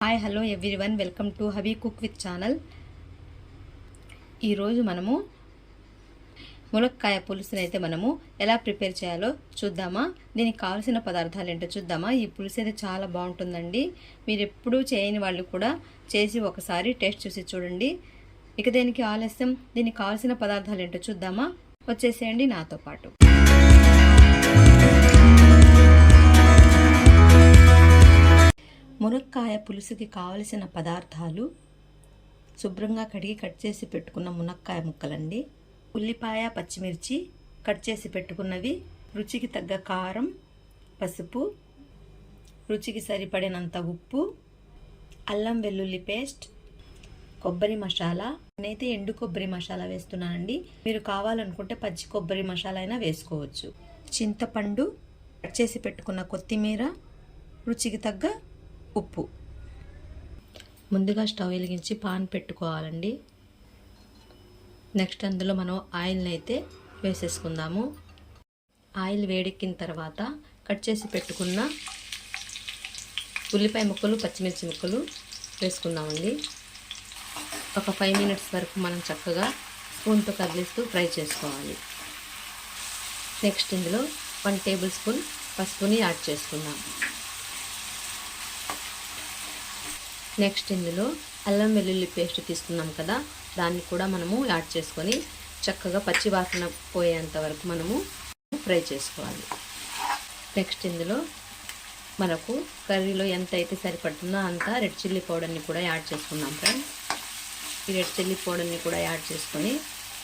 Hi hello everyone welcome to hubby cook with channel ఈరోజు మనము ములక్కాయ పులుసుని అయితే మనము ఎలా ప్రిపేర్ చేయాలో చూద్దామా? దీనికి కావాల్సిన పదార్థాలు ఏంటో చూద్దామా? ఈ పులుసు అయితే చాలా బాగుంటుందండి. మీరు ఎప్పుడూ చేయని వాళ్ళు కూడా చేసి ఒకసారి టేస్ట్ చూసి చూడండి. ఇక దేనికి ఆలస్యం. దీనికి కావాల్సిన పదార్థాలు ఏంటో చూద్దామా? వచ్చేసేయండి నాతో పాటు. మునక్కాయ పులుసుకి కావలసిన పదార్థాలు శుభ్రంగా కడిగి కట్ చేసి పెట్టుకున్న మునక్కాయ ముక్కలండి. ఉల్లిపాయ పచ్చిమిర్చి కట్ చేసి పెట్టుకున్నవి. రుచికి తగ్గ కారం పసుపు రుచికి సరిపడినంత ఉప్పు అల్లం వెల్లుల్లి పేస్ట్ కొబ్బరి మసాలా. నేనైతే ఎండు కొబ్బరి మసాలా వేస్తున్నానండి. మీరు కావాలనుకుంటే పచ్చి కొబ్బరి మసాలా అయినా వేసుకోవచ్చు. చింతపండు కట్ చేసి పెట్టుకున్న కొత్తిమీర రుచికి తగ్గ ఉప్పు. ముందుగా స్టవ్ వెలిగించి పాన్ పెట్టుకోవాలండి. నెక్స్ట్ అందులో మనం ఆయిల్ని అయితే వేసేసుకుందాము. ఆయిల్ వేడెక్కిన తర్వాత కట్ చేసి పెట్టుకున్న ఉల్లిపాయ ముక్కలు పచ్చిమిర్చి ముక్కలు వేసుకుందామండి. ఒక ఫైవ్ మినిట్స్ వరకు మనం చక్కగా స్పూన్తో కదిలిస్తూ ఫ్రై చేసుకోవాలి. నెక్స్ట్ ఇందులో వన్ టేబుల్ స్పూన్ పసుపుని యాడ్ చేసుకుందాం. నెక్స్ట్ ఇందులో అల్లం వెల్లుల్లి పేస్ట్ తీసుకున్నాం కదా దాన్ని కూడా మనము యాడ్ చేసుకొని చక్కగా పచ్చి వాసన పోయేంత వరకు మనము ఫ్రై చేసుకోవాలి. నెక్స్ట్ ఇందులో మనకు కర్రీలో ఎంత అయితే సరిపడుతుందో అంత రెడ్ చిల్లీ పౌడర్ని కూడా యాడ్ చేసుకున్నాం ఫ్రెండ్స్ ఈ రెడ్ చిల్లీ పౌడర్ని కూడా యాడ్ చేసుకొని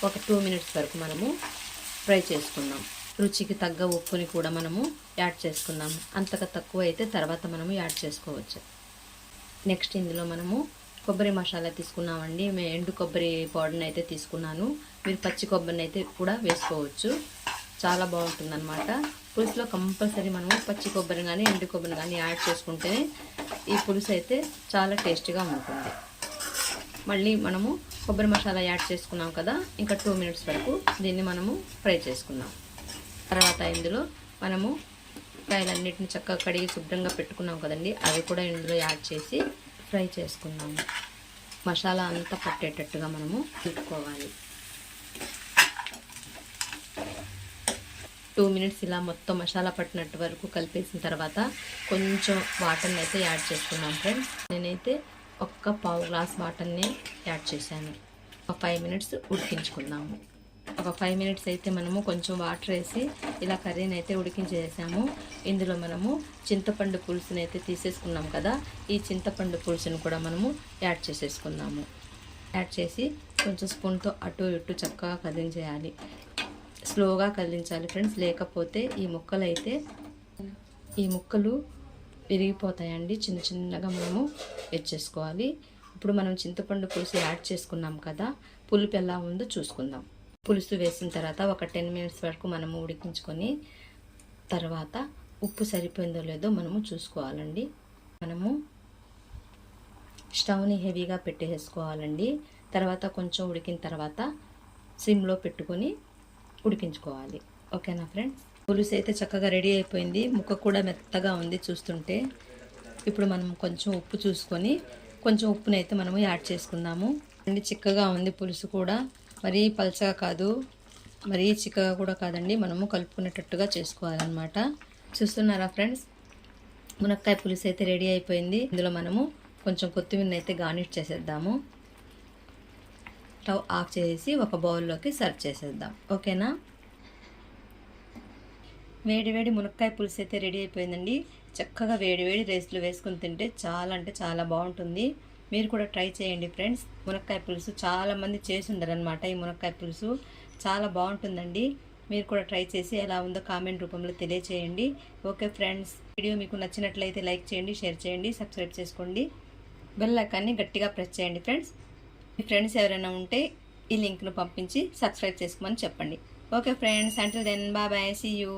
ఒక టూ మినిట్స్ వరకు మనము ఫ్రై చేసుకుందాం రుచికి తగ్గ ఉప్పుని కూడా మనము యాడ్ చేసుకుందాం అంతగా తక్కువ అయితే తర్వాత మనము యాడ్ చేసుకోవచ్చు. నెక్స్ట్ ఇందులో మనము కొబ్బరి మసాలా తీసుకున్నామండి. మేము ఎండు కొబ్బరి పౌడర్ని అయితే తీసుకున్నాను. మీరు పచ్చి కొబ్బరిని అయితే కూడా వేసుకోవచ్చు. చాలా బాగుంటుంది అనమాట పులుసులో కంపల్సరీ మనము పచ్చి కొబ్బరి కానీ ఎండు కొబ్బరి కానీ యాడ్ చేసుకుంటేనే ఈ పులుసు అయితే చాలా టేస్టీగా ఉంటుంది. మళ్ళీ మనము కొబ్బరి మసాలా యాడ్ చేసుకున్నాం కదా ఇంకా టూ మినిట్స్ వరకు దీన్ని మనము ఫ్రై చేసుకున్నాం తర్వాత ఇందులో మనము కాయలన్నిటిని చక్కగా కడిగి శుభ్రంగా పెట్టుకున్నాం కదండి. అవి కూడా ఇందులో యాడ్ చేసి ఫ్రై చేసుకుందాము. మసాలా అంతా పట్టేటట్టుగా మనము కలుపుకోవాలి టూ మినిట్స్ ఇలా మొత్తం మసాలా పట్టినట్టు వరకు కలిపేసిన తర్వాత కొంచెం వాటర్ని అయితే యాడ్ చేసుకున్నాం ఫ్రెండ్స్. నేనైతే ఒక్క పావు గ్లాస్ వాటర్ని యాడ్ చేశాను. ఒక ఫైవ్ మినిట్స్ ఉడికించుకుందాము. ఒక ఫైవ్ మినిట్స్ అయితే మనము కొంచెం వాటర్ వేసి ఇలా కర్రీని అయితే ఉడికించేసాము. ఇందులో మనము చింతపండు పులుసుని అయితే తీసేసుకున్నాం కదా. ఈ చింతపండు పులుసుని కూడా మనము యాడ్ చేసేసుకుందాము. యాడ్ చేసి కొంచెం స్పూన్తో అటు ఇటు చక్కగా కదిలించేయాలి. స్లోగా కదిలించాలి ఫ్రెండ్స్ లేకపోతే ఈ ముక్కలు అయితే ఈ ముక్కలు విరిగిపోతాయండి. చిన్న చిన్నగా మనము చేసుకోవాలి. ఇప్పుడు మనం చింతపండు పులుసు యాడ్ చేసుకున్నాం కదా. పులుపు ఎలా ఉందో చూసుకుందాం. పులుసు వేసిన తర్వాత ఒక టెన్ మినిట్స్ వరకు మనము ఉడికించుకొని తర్వాత ఉప్పు సరిపోయిందో లేదో మనము చూసుకోవాలండి. మనము స్టవ్ని హెవీగా పెట్టేసుకోవాలండి. తర్వాత కొంచెం ఉడికిన తర్వాత సిమ్లో పెట్టుకొని ఉడికించుకోవాలి. ఓకేనా ఫ్రెండ్స్? పులుసు అయితే చక్కగా రెడీ అయిపోయింది. ముక్క కూడా మెత్తగా ఉంది చూస్తుంటే. ఇప్పుడు మనం కొంచెం ఉప్పు చూసుకొని కొంచెం ఉప్పునైతే మనము యాడ్ చేసుకుందాము. అండి చిక్కగా ఉంది పులుసు కూడా. మరీ పలచగా కాదు మరీ చిక్కగా కూడా కాదండి. మనము కలుపుకునేటట్టుగా చేసుకోవాలన్నమాట. చూస్తున్నారా ఫ్రెండ్స్? మునక్కాయ పులుసు అయితే రెడీ అయిపోయింది. ఇందులో మనము కొంచెం కొత్తిమీర అయితే గార్నిష్ చేసేద్దాము. స్టవ్ ఆఫ్ చేసి ఒక బౌల్లోకి సర్వ్ చేసేద్దాం. ఓకేనా? వేడి వేడి మునక్కాయ పులుసు అయితే రెడీ అయిపోయిందండి. చక్కగా వేడి వేడి రైస్లు వేసుకుని తింటే చాలా అంటే చాలా బాగుంటుంది. మీరు కూడా ట్రై చేయండి ఫ్రెండ్స్. మునక్కాయ పులుసు చాలామంది చేసి ఉండరనమాట ఈ మునక్కాయ పులుసు. చాలా బాగుంటుందండి. మీరు కూడా ట్రై చేసి ఎలా ఉందో కామెంట్ రూపంలో తెలియచేయండి. Okay friends. వీడియో మీకు నచ్చినట్లయితే లైక్ చేయండి షేర్ చేయండి సబ్స్క్రైబ్ చేసుకోండి. బెల్ ఐకాన్ని గట్టిగా ప్రెస్ చేయండి ఫ్రెండ్స్. మీ ఫ్రెండ్స్ ఎవరైనా ఉంటే ఈ లింక్ను పంపించి సబ్స్క్రైబ్ చేసుకోమని చెప్పండి. Okay friends. Until then bye bye see you